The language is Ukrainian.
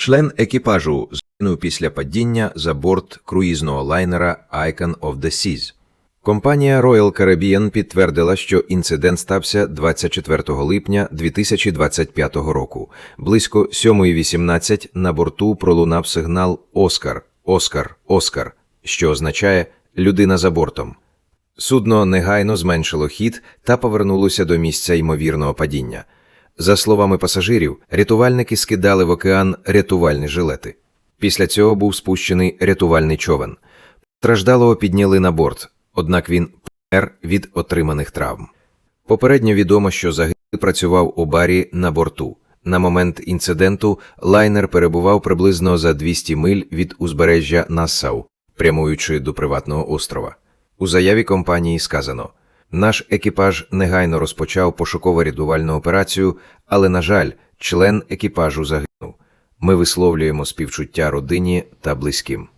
Член екіпажу загинув після падіння за борт круїзного лайнера Icon of the Seas. Компанія Royal Caribbean підтвердила, що інцидент стався 24 липня 2025 року. Близько 7.18 на борту пролунав сигнал «Оскар, Оскар, Оскар», що означає «людина за бортом». Судно негайно зменшило хід та повернулося до місця ймовірного падіння. За словами пасажирів, рятувальники скидали в океан рятувальні жилети. Після цього був спущений рятувальний човен. Страждалого підняли на борт, однак він помер від отриманих травм. Попередньо відомо, що загиблий працював у барі на борту. На момент інциденту лайнер перебував приблизно за 200 миль від узбережжя Нассау, прямуючи до приватного острова. У заяві компанії сказано: наш екіпаж негайно розпочав пошуково-рятувальну операцію, але, на жаль, член екіпажу загинув. Ми висловлюємо співчуття родині та близьким.